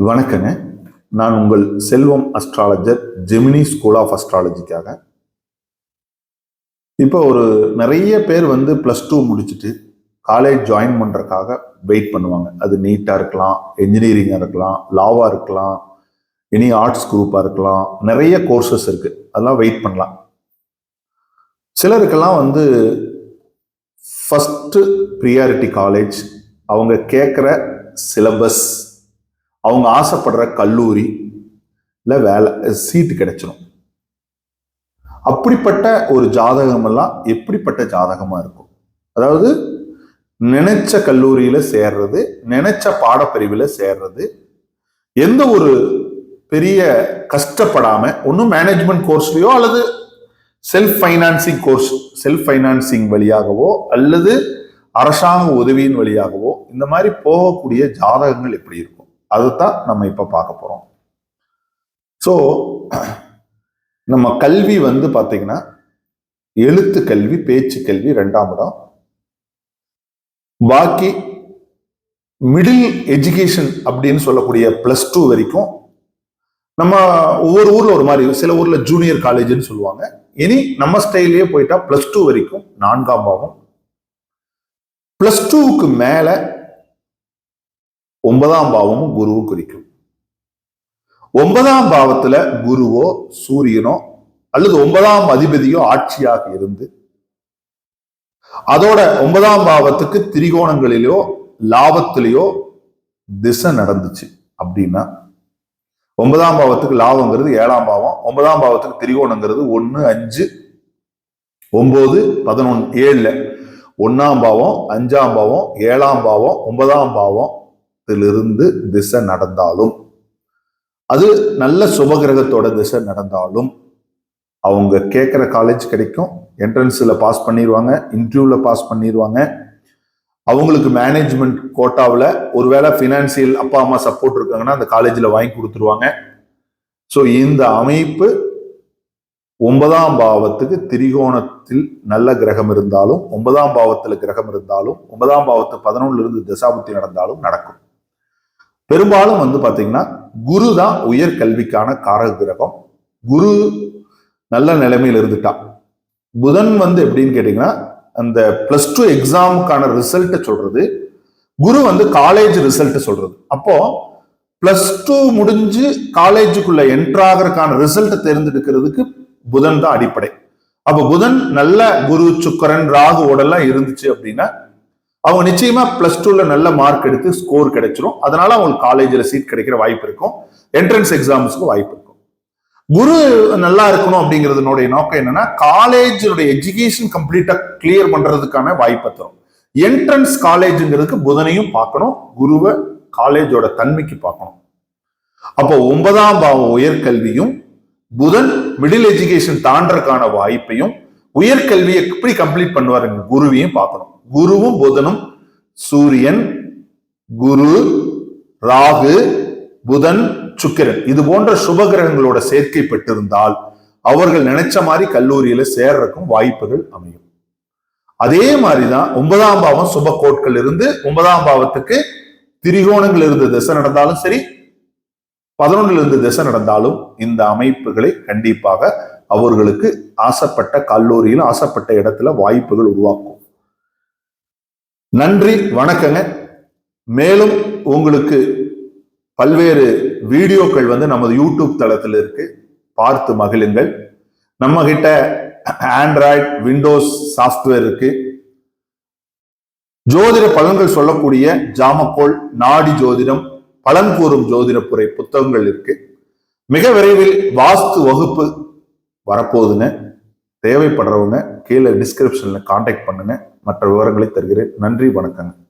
வணக்கங்க. நான் உங்கள் Selvam astrologer Gemini school of அஸ்ட்ராலஜிக்காக இப்போ ஒரு நிறைய பேர் வந்து ப்ளஸ் டூ முடிச்சுட்டு காலேஜ் ஜாயின் பண்ணுறதுக்காக வெயிட் பண்ணுவாங்க. அது நீட்டாக இருக்கலாம் என்ஜினியரிங்காக இருக்கலாம் லாவாக இருக்கலாம் எனி ஆர்ட்ஸ் குரூப்பாக இருக்கலாம் நிறைய கோர்சஸ் இருக்குது அதெல்லாம் வெயிட் பண்ணலாம். சிலருக்கெல்லாம் வந்து ஃபஸ்ட்டு ப்ரியாரிட்டி காலேஜ் அவங்க கேட்குற சிலபஸ் அவங்க ஆசைப்படுற கல்லூரி இல்லை வேலை சீட்டு கிடைச்சிடும் அப்படிப்பட்ட ஒரு ஜாதகம் எல்லாம் எப்படிப்பட்ட ஜாதகமா இருக்கும்? அதாவது நினைச்ச கல்லூரியில சேர்றது நினைச்ச பாடப்பிரிவில் சேர்றது எந்த ஒரு பெரிய கஷ்டப்படாம ஒன்றும் மேனேஜ்மெண்ட் கோர்ஸ்லயோ அல்லது self financing course self financing வழியாகவோ அல்லது அரசாங்க உதவியின் வழியாகவோ இந்த மாதிரி போகக்கூடிய ஜாதகங்கள் எப்படி இருக்கும்? அதுதான் நம்ம இப்போ பார்க்க போகிறோம் ஸோ நம்ம கல்வி வந்து பார்த்தீங்கன்னா எழுத்து கல்வி பேச்சு கல்வி ரெண்டாம் இடம். பாக்கி மிடில் எஜுகேஷன் அப்படின்னு சொல்லக்கூடிய பிளஸ் டூ வரைக்கும் நம்ம ஒவ்வொரு ஊரில் ஒரு மாதிரி சில ஊரில் ஜூனியர் காலேஜ்னு சொல்லுவாங்க. இனி நம்ம ஸ்டைல்லயே போயிட்டா பிளஸ் டூ வரைக்கும் நான்காம் பாவம் பிளஸ் டூவுக்கு மேலே ஒன்பதாம் பாவமும் குருவும் குறிக்கும். ஒன்பதாம் பாவத்துல குருவோ சூரியனோ அல்லது ஒன்பதாம் அதிபதியோ ஆட்சியாக இருந்து அதோட ஒன்பதாம் பாவத்துக்கு திரிகோணங்களிலோ லாபத்திலேயோ திசை நடந்துச்சு அப்படின்னா ஒன்பதாம் பாவத்துக்கு லாபங்கிறது ஏழாம் பாவம் ஒன்பதாம் பாவத்துக்கு திரிகோணங்கிறது ஒன்று அஞ்சு ஒன்பது பதினொன்று ஏழுல ஒன்னாம் பாவம் அஞ்சாம் பாவம் ஏழாம் பாவம் ஒன்பதாம் பாவம் இருந்து திசை நடந்தாலும் அது நல்ல சுபகிரகத்தோட திசை நடந்தாலும் அவங்க கேட்குற காலேஜ் கிடைக்கும். என்ட்ரன்ஸில் பாஸ் பண்ணிடுவாங்க இன்டர்வியூவில் பாஸ் பண்ணிடுவாங்க அவங்களுக்கு மேனேஜ்மெண்ட் கோட்டாவில் ஒருவேளை ஃபினான்சியல் அப்பா அம்மா சப்போர்ட் இருக்காங்கன்னா அந்த காலேஜில் வாங்கி கொடுத்துருவாங்க. ஸோ இந்த அமைப்பு ஒன்பதாம் பாவத்துக்கு திரிகோணத்தில் நல்ல கிரகம் இருந்தாலும் ஒன்பதாம் பாவத்தில் கிரகம் இருந்தாலும் ஒன்பதாம் பாவத்து பதினொன்னுல இருந்து தசாபுத்தி நடந்தாலும் நடக்கும். பெரும்பாலும் வந்து பார்த்தீங்கன்னா குரு தான் உயர் கல்விக்கான காரக கிரகம் குரு நல்ல நிலைமையில் இருந்துட்டா புதன் வந்து எப்படின்னு கேட்டீங்கன்னா அந்த பிளஸ் டூ எக்ஸாமுக்கான ரிசல்ட்டை சொல்றது குரு வந்து காலேஜ் ரிசல்ட் சொல்றது. அப்போ பிளஸ் டூ முடிஞ்சு காலேஜுக்குள்ள என்ட்ராகிறதுக்கான ரிசல்ட் தேர்ந்தெடுக்கிறதுக்கு புதன் தான் அடிப்படை. அப்ப புதன் நல்ல குரு சுக்கரன் ராகு ஓடெல்லாம் இருந்துச்சு அப்படின்னா அவங்க நிச்சயமா பிளஸ் டூல நல்ல மார்க் எடுத்து ஸ்கோர் கிடைச்சிரும். அதனால அவங்களுக்கு காலேஜில் சீட் கிடைக்கிற வாய்ப்பு இருக்கும். என்ட்ரன்ஸ் எக்ஸாம்ஸ்க்கு வாய்ப்பு இருக்கும். குரு நல்லா இருக்கணும் அப்படிங்கிறதுனுடைய நோக்கம் என்னன்னா காலேஜோட எஜுகேஷன் கம்ப்ளீட்டா கிளியர் பண்றதுக்கான வாய்ப்பை தரும். என்ட்ரன்ஸ் காலேஜுங்கிறதுக்கு புதனையும் பார்க்கணும் குருவை காலேஜோட தன்மைக்கு பார்க்கணும். அப்போ ஒன்பதாம் பாவம் உயர்கல்வியும் புதன் மிடில் எஜுகேஷன் தாண்டறதுக்கான வாய்ப்பையும் உயர்கல்வியை எப்படி கம்ப்ளீட் பண்ணுவாருங்க குருவையும் பார்க்கணும். குருவும் புதனும். சூரியன் குரு ராகு புதன் சுக்கிரன். இது போன்ற சுபகிரகங்களோட சேர்க்கை பெற்றிருந்தால் அவர்கள் நினைச்ச மாதிரி கல்லூரியில சேர்றதுக்கும் வாய்ப்புகள் அமையும். அதே மாதிரிதான் ஒன்பதாம் பாவம் சுப கோட்கள் இருந்து ஒன்பதாம் பாவத்துக்கு திரிகோணங்கள் இருந்து திசை நடந்தாலும் சரி பதினொன்றுல இருந்து திசை நடந்தாலும் இந்த அமைப்புகளை கண்டிப்பாக அவர்களுக்கு ஆசைப்பட்ட கல்லூரியில் ஆசைப்பட்ட இடத்துல வாய்ப்புகள் உருவாக்கும். நன்றி வணக்கங்க. மேலும் உங்களுக்கு பல்வேறு வீடியோக்கள் வந்து நமது யூடியூப் தளத்தில் இருக்கு. பார்த்து மகிழுங்கள். நம்ம கிட்ட ஆண்ட்ராய்ட் விண்டோஸ் சாஃப்ட்வேர் இருக்கு. ஜோதிட பலன்கள் சொல்லக்கூடிய ஜாமக்கோள் நாடி ஜோதிடம் பலன் கூறும் ஜோதிடப்புரை புத்தகங்கள் இருக்கு. மிக விரைவில் வாஸ்து வகுப்பு வரப்போகுதுங்க. தேவைப்படுறவங்க கீழே டிஸ்கிரிப்ஷன்ல காண்டாக்ட் பண்ணுங்க. மற்ற விவரங்களை தருகிறேன். நன்றி வணக்கங்க.